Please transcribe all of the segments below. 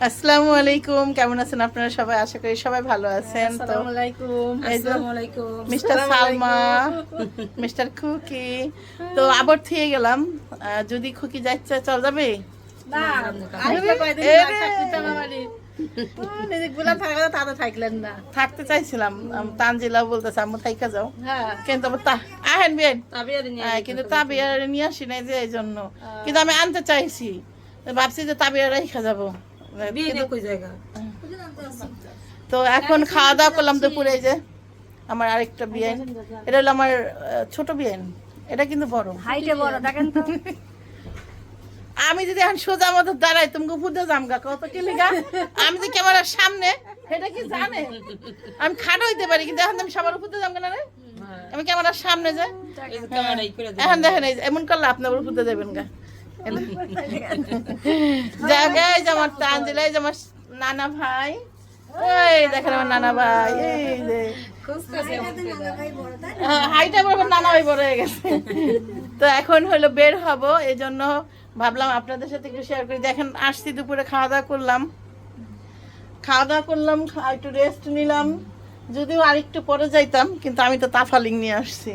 আসসালামু আলাইকুম কেমন আছেন আপনারা সবাই? আশা করি সবাই ভালো আছেন। তো আসসালামু আলাইকুম এই যে আসসালামু আলাইকুম। মিস্টার সালমা মিস্টার খুকি। তো আবার থেকে গেলাম। যদি খুকি যাচ্ছে চল যাবে? না আসবে কয়দিন এ না রে। থাকতে তো আমারই। নিজেগুলা থাকা তা তো থাকলেন না। থাকতে চাইছিলাম। আম- বলতেছে আম্মু থাইকা যাও। হ্যাঁ। কিন্তু আহেন বেন নিয়ে আসি নাই যে এই জন্য। কিন্তু আমি আনতে চাইছি। ভাবছি যে রেখা যাব। বিয়ে কিন্তু- কই জায়গা? তো এখন খাওয়া দাওয়া করলাম দুপুরে যে আমার আরেকটা বিয়েন এটা হলো আমার ছোট বিয়েন এটা কিন্তু বড়। হাইটে বড় দেখেন তো। আমি যদি এখন সোজা মতো দাঁড়াই তুমি ফুটে জামগা কত কি লিগা? আমি যে ক্যামেরার সামনে এটা কি জানে? আমি খাটো হইতে পারি কিন্তু এখন আমি সবার উপর জামগা না রে? আমি ক্যামেরার সামনে যাই। এখন দেখেন এমন করলে আপনার উপর দিয়ে দেবেন গা। জায়গায় নানা ভাই। ওই দেখেন আমার নানা ভাই হাইটা বড় নানা ভাই বড় হয়ে গেছে। তো এখন হলো বের হব, এই জন্য ভাবলাম আপনাদের সাথে একটু শেয়ার করি। দেখেন, আসছি দুপুরে, খাওয়া দাওয়া করলাম। খাওয়া দাওয়া করলাম একটু রেস্ট নিলাম। যদিও আরেকটু পরে যাইতাম, কিন্তু আমি তো তাফালিং নিয়ে আসছি।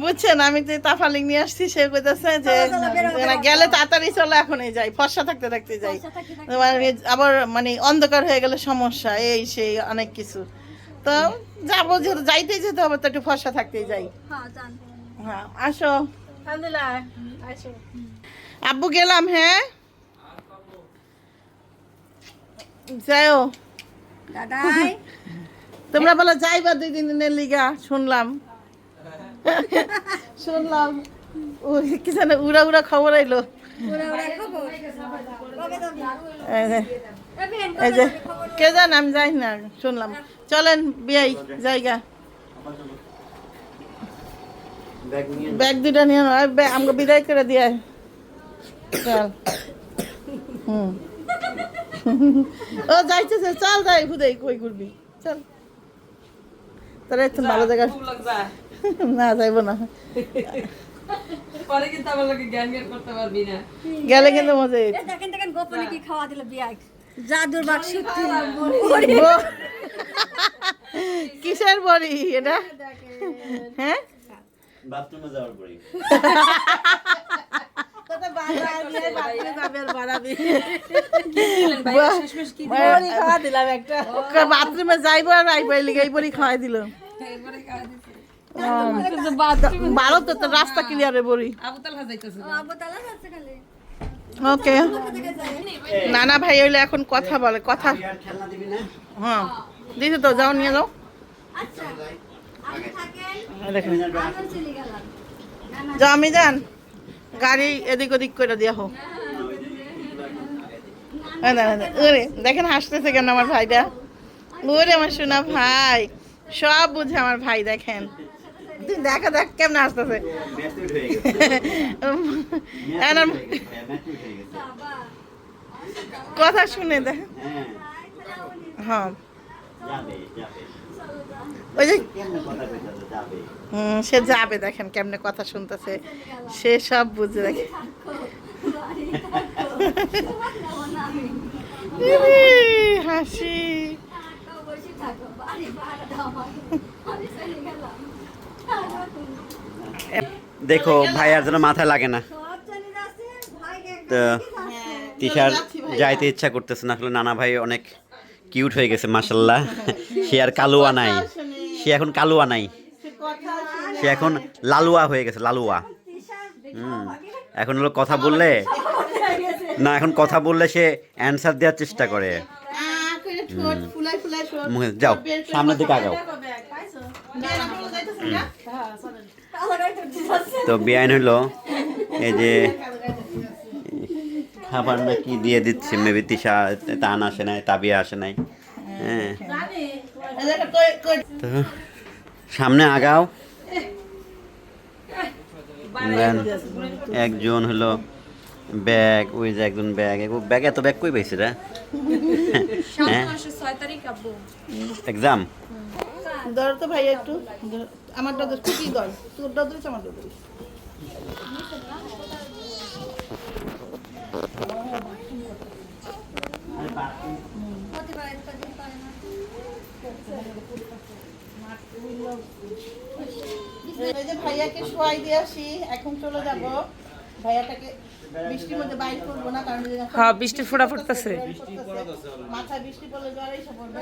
বুঝছেন আমি যে তাফালিং নিয়ে আসছি সে কইতেছে যে গেলে তাড়াতাড়ি চলে এখনই যাই ফর্সা থাকতে থাকতে যাই। মানে আবার মানে অন্ধকার হয়ে গেলে সমস্যা এই সেই অনেক কিছু। তো যাব যেহেতু যাইতেই যেতে হবে তো একটু ফর্সা থাকতেই যাই। হ্যাঁ আসো। আসো। আব্বু গেলাম হ্যাঁ? যাও দাদাই তোমরা বলো যাইবা দুই দিন দিনের লিগা শুনলাম। শুনলাম। ওই কি জানে উড়া উড়া খবর আইলো। এই যে, কে জান আমি যাই না শুনলাম। চলেন বিয়াই জায়গা। ব্যাগ দুটা নিয়ে আমাকে বিদায় করে দিয়ে চল। হুম। ও যাইতেছে চল যাই হুদাই কই করবি চল। তোরা একটু ভালো জায়গা না যাইব না। পরে কিন্তু আমার লোকে জ্ঞান জ্ঞান করতে পারবি না। গেলে কিন্তু মজা দেখেন দেখেন গোপনে কি খাওয়া দিল বিয়াই জাদুর বাক্স কিসের বড়ি এটা? হ্যাঁ? বাথরুমে যাওয়ার একটা বাথরুমে যাইবো আর আইবো এই লিগে এই বড়ি খাওয়াই দিল ভালো তো তোর রাস্তা ক্লিয়ারে বড়ি আবতালা ওকে নানা ভাই হইলে এখন কথা বলে কথা হ্যাঁ দিছে তো যাও নিয়ে যাও। আচ্ছা দেখেন যাও আমি যান। গাড়ি এদিক ওদিক করে দিয়া হোক। ওরে, দেখেন হাসতেছে কেন আমার ভাইটা? ওরে আমার সোনা ভাই সব বুঝে আমার ভাই দেখেন। তুই দেখা দেখ কেমন হাসতেছে। হয়ে কথা শুনে দেখ হ্যাঁ। হ্যাঁ। ওই যে হুম, সে যাবে দেখেন কেমনে কথা শুনতেছে। সে সব বুঝে দেখে। হাসি। দেখো ভাই আর যেন মাথায় লাগে না। তো তিশার যাইতে ইচ্ছা করতেছে না আসলে নানা ভাই অনেক কিউট হয়ে গেছে মাসাল্লাহ সে আর কালুয়া নাই। সে এখন কালুয়া নাই। সে এখন লালুয়া হয়ে গেছে লালুয়া। হুম এখন হলো কথা বললে না এখন কথা বললে সে অ্যান্সার দেওয়ার চেষ্টা করে। যাও সামনের দিকে আগাও। তো? বেআইন হলো এই যে খাবার না কি দিয়ে দিচ্ছে। মেবি তিশা তান আসে নাই তাবিয়া আসে নাই। হ্যাঁ। সামনে আগাও। একজন হলো ব্যাগ ওই যে একজন ব্যাগ। ব্যাগ এত ব্যাগ কই পাইছে রে? হ্যাঁ? ছয় তারিখ আব্বু। এক্সাম ধরো তো ভাই একটু। ধরো। আমারটা কি দোষ প্রতিবার ভাইয়াকে শোয়াই দিয়ে আসি এখন চলে যাব। ভাইয়াটাকে বৃষ্টির মধ্যে বাইর করব না কারণ হ্যাঁ, বৃষ্টির ফোঁটা পড়তেছে। মাথায় বৃষ্টি পড়লে জ্বর এসে পড়বে।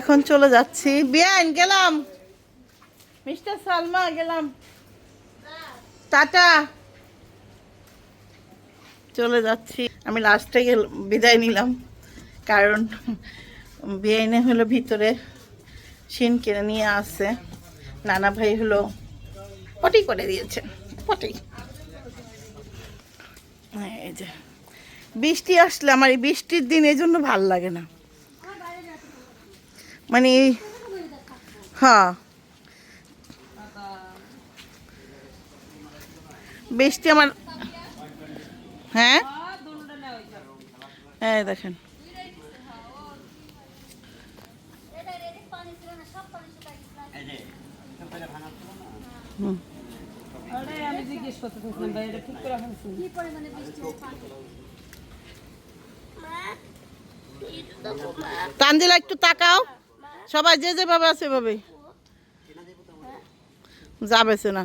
এখন চলে যাচ্ছি। বিয়ান গেলাম। মিস্টার সালমা গেলাম। টাটা। চলে যাচ্ছি। আমি লাস্টে গেল, বিদায় নিলাম। কারণ বিয়াইনে হলো ভিতরে সিন কিনে নিয়ে আসছে। নানা ভাই হলো পটি করে দিয়েছে, পটি। এই যে। বৃষ্টি আসলে আমার এই বৃষ্টির দিন এই জন্য ভালো লাগে না। মানে হ্যাঁ। বৃষ্টি আমার হ্যাঁ? হ্যাঁ দেখেন। তানজিলা একটু তাকাও। সবাই যে যেভাবে আছে এভাবে যাবে না।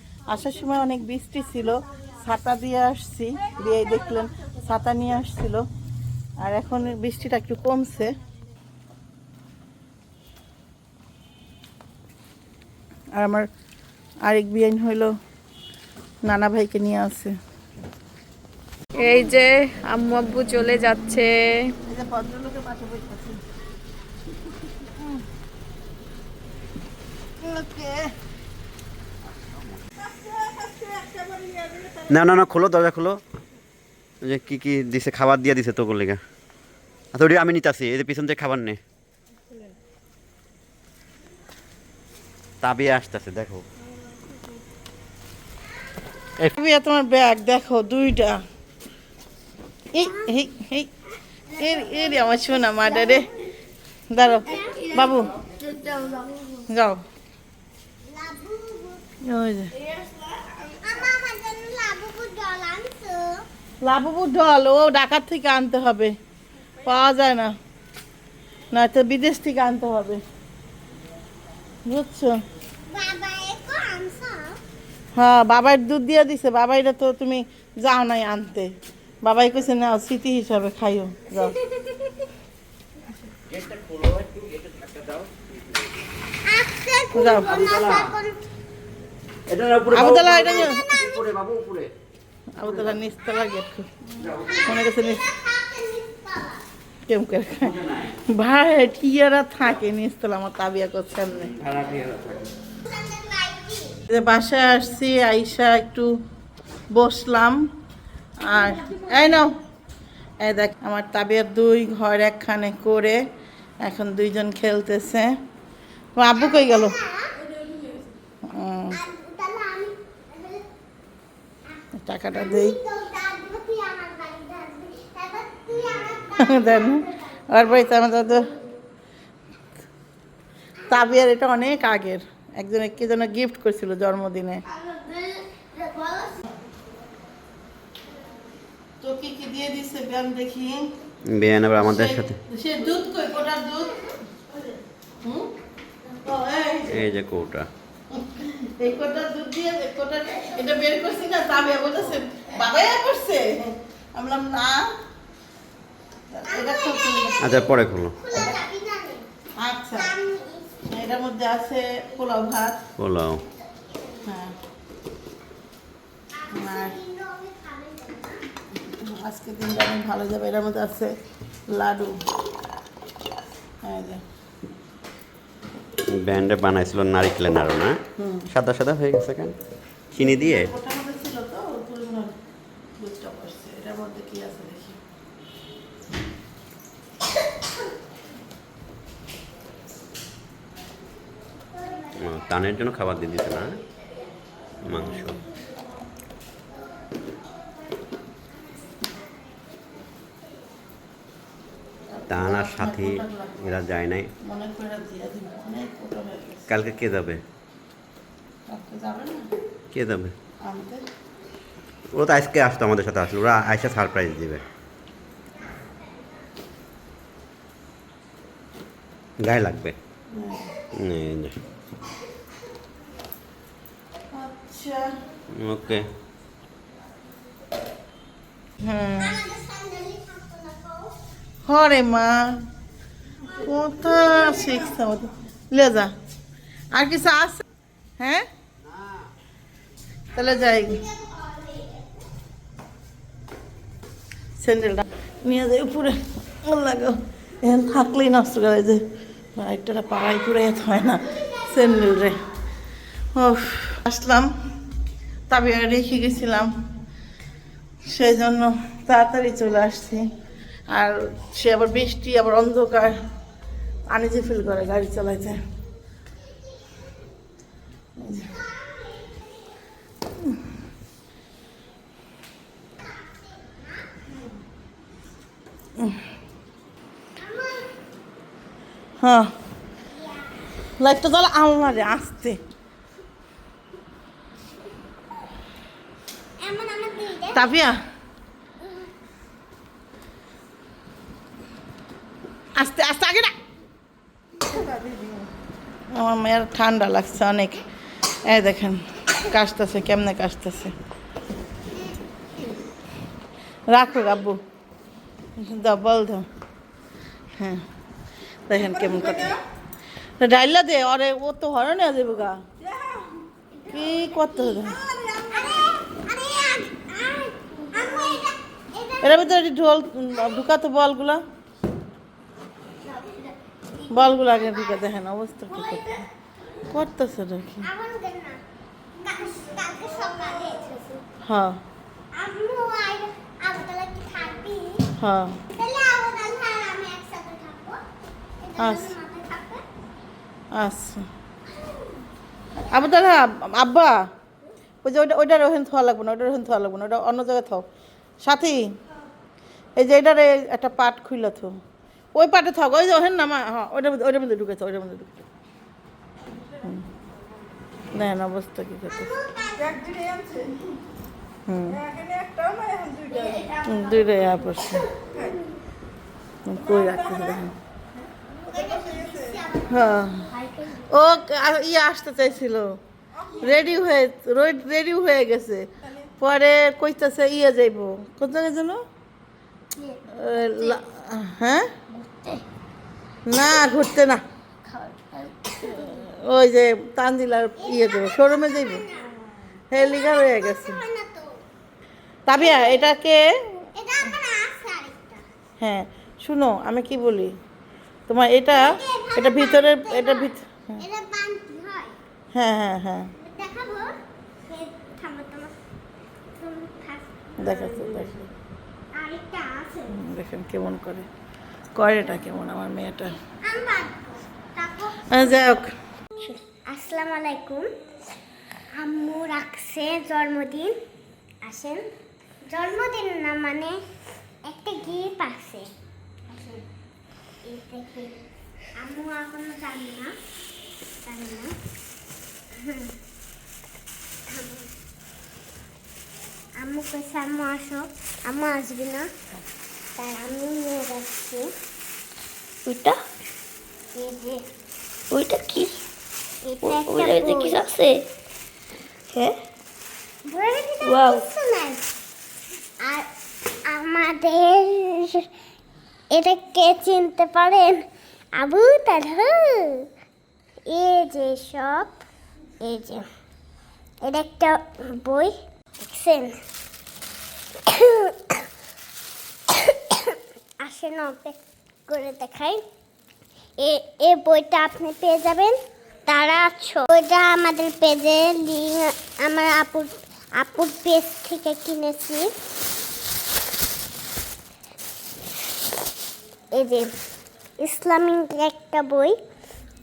আসার সময় অনেক বৃষ্টি ছিল ছাতা দিয়ে আসছি দিয়ে দেখলেন ছাতা নিয়ে আসছিল। আর এখন বৃষ্টিটা একটু কমছে। আর আমার আরেক বিয়াইন হইল নানা ভাইকে নিয়ে আসে এই যে আম্মু আব্বু চলে যাচ্ছে। ওকে না না না, খোলো, দরজা খোলো। যে কি কি দিছে, খাবার দিয়ে দিছে তোর লেগা। আচ্ছা ওটি আমি নিতাছি যে পিছন থেকে খাবার নে। তাবিয়ে আসতেছে, দেখো। বিয়া তোমার ব্যাগ, দেখো, দুইটা। আমার শোনা মাটা রে দাঁড়ো বাবু। যাও। ওই যে লাবুবু ডল ও ঢাকার থেকে আনতে হবে। পাওয়া যায় না। নয়তো বিদেশ থেকে আনতে হবে। বুঝছ? হ্যাঁ বাবার দুধ দিয়ে দিছে। বাবাইরা তো তুমি যাও নাই আনতে। বাবাই কইছে নাও স্মৃতি হিসাবে খাইও। যাও। যাও। এটা নিও। আবুদাল্লাহ নিচতলা গেট মনে গেছে নিচ কেম করে ভাই টিয়ারা থাকে নিচতলা আমার তাবিয়া করছেন না বাসায় আসছি আইসা একটু বসলাম। আর এই নাও। এই দেখ আমার তাবিয়ার দুই ঘর একখানে করে এখন দুইজন খেলতেছে। আব্বু কই গেল? টাকাটা দেই। দেন আর বাড়িতে আমাদের তো তাবিয়ার এটা অনেক আগের। একজনে কে যেন গিফট করেছিল জন্মদিনে। তো কি কি দিয়ে দিছে ব্যায়াম দেখি? বেয়ান আবার আমাদের সাথে। সে দুধ কই? কোটার দুধ? হুম? এই যে, এই যে কৌটা। এই কোটার দুধ দিয়ে এটা বের করছি না বাবাই করছে। আমি না। এটা খুব আচ্ছা পরে খোলো। আচ্ছা এটার মধ্যে আছে পোলাও ভাত। পোলাও। হ্যাঁ। আজকে দিনটা অনেক ভালো যাবে এটার মধ্যে আছে লাডু। এই যে। ব্যান্ডে বানাইছিল নারিকেলের নাড়ু না সাদা সাদা হয়ে গেছে কেন? চিনি দিয়ে? ওটার মধ্যে ছিল তো পুরো বুঝতে পারছি এটার মধ্যে কি আছে দেখি। ও, টানের জন্য খাবার দিয়ে দিতে না? মাংস। আর সাথী এরা যায় নাই। মনে হয়ে কালকে কে যাবে? কে যাবে? আনতে ও তো আজকে আসতো আমাদের সাথে আসলো। ওরা আইসা সারপ্রাইজ দিবে। গায়ে লাগবে। এই যে। আচ্ছা। ওকে। হুম হরে মা। কোথা শিখছে লে যা। আর কিছু আছে? হ্যাঁ? তাহলে যাই। স্যান্ডেলটা নিয়ে যাই উপরে। লাগাও এখন থাকলেই নষ্ট করে যে। একটা পাড়াই করে হয় না স্যান্ডেল রে। ও আসলাম। তবে রেখে গেছিলাম। সেই জন্য তাড়াতাড়ি চলে আসছি। আর সে আবার বৃষ্টি আবার অন্ধকার আনিজে ফিল করে গাড়ি চালাইতে। হ্যাঁ। লাইটটা জ্বালা আলমারে আসতে। তাপিয়া? আস্তে আস্তে আগে না আমার মেয়ের ঠান্ডা লাগছে অনেক এই দেখেন কাশতেছে কেমনে কাশতেছে রাখো আব্বু দাও বল দাও হ্যাঁ দেখেন কেমন কথা ডাইলা দে অরে ও তো হরণ হয়ে যাব গা কি করতে হবে এর ভিতরে ঢোল ঢুকাতো বলগুলা বলগুলো আগে ঢুকে দেখেন, অবস্থা কি করতে করতেছে নাকি হ্যাঁ। হ্যাঁ। আচ্ছা। আচ্ছা। দাদা আব্বা, ওই যে ওইটা ওইটার ওখানে থোয়া লাগবে না, ওইটার ওখানে থোয়া লাগবে না ওটা অন্য জায়গায় থাও। সাথী, এই যে এটারে একটা পাট খুইলা থো। ওই পাটে থাক ওই যে ওখানে নামা হ্যাঁ ওইটার মধ্যে ওইটার মধ্যে ঢুকেছে ওইটার মধ্যে ঢুকেছে। দেখেন অবস্থা কি করতে হুম। হুম, দুইটা ইয়া হুম, কই রাখতেছে দেখেন। হ্যাঁ। ও ইয়ে আসতে চাইছিল। রেডি হয়ে রেডি হয়ে গেছে। পরে কইতাছে ইয়ে যাইব। কোন জায়গায় যেন? হ্যাঁ? না ঘুরতে না। ওই যে তানজিলার ইয়ে দেবো শোরুমে যাইব। হেলিগার হয়ে গেছে। তাবিয়া এটাকে হ্যাঁ শুনো আমি কি বলি? তোমার এটা এটা ভিতর এটা বানতি হয়। হ্যাঁ। হ্যাঁ হ্যাঁ দেখাচ্ছে দেখেন কেমন করে। করে এটা কেমন আমার মেয়েটা? আহ, যাই হোক। আসসালামু আলাইকুম। আম্মু রাখছে জন্মদিন। আসেন। জন্মদিন না মানে একটা গিফট আছে। আম্মু এখনও জানি না। জানি না। আম্মু কইছে আম্মু আসো। আম্মু আসবে না। তাই আমি নিয়ে যাচ্ছি। ওইটা? ওইটা কি? এটা ও- একটা ওইটাতে বই। কিছু আছে? হ্যাঁ? নাই। আর আমাদের এটাকে চিনতে পারেন? আবু তালহা এই যে সব এই যে। এটা একটা বই দেখছেন? আসেন করে দেখাই। এ এ বইটা আপনি পেয়ে যাবেন। তারা আছো। বইটা আমাদের পেজে আমার আপুর আপুর পেজ থেকে কিনেছি। এই যে, ইসলামিক একটা বই।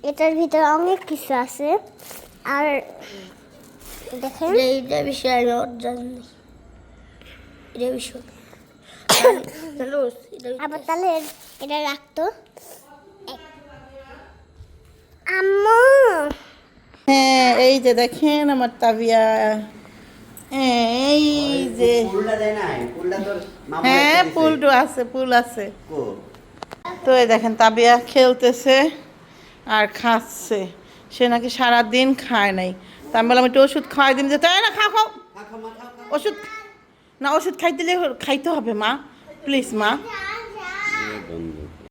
এটার ভিতরে অনেক কিছু আছে। আর দেখেন। এইটা বিষয়ে আমি ওর জানি এটা বিষয়। আবার তাহলে এটা রাখতো। আম্মু! হ্যাঁ এই যে দেখেন আমার তাবিয়া। হ্যাঁ, এই যে। হ্যাঁ পুলটু আছে পুল আছে। তো এই দেখেন তাবিয়া খেলতেছে আর খাচ্ছে। সে নাকি সারাদিন খায় নাই। তা আমি বললাম একটু ওষুধ খাওয়াই দিন যে তাই না খাও খাও। ওষুধ না ওষুধ খাইতে খাইতে হবে মা। প্লিজ মা। আচ্ছা, আচ্ছা।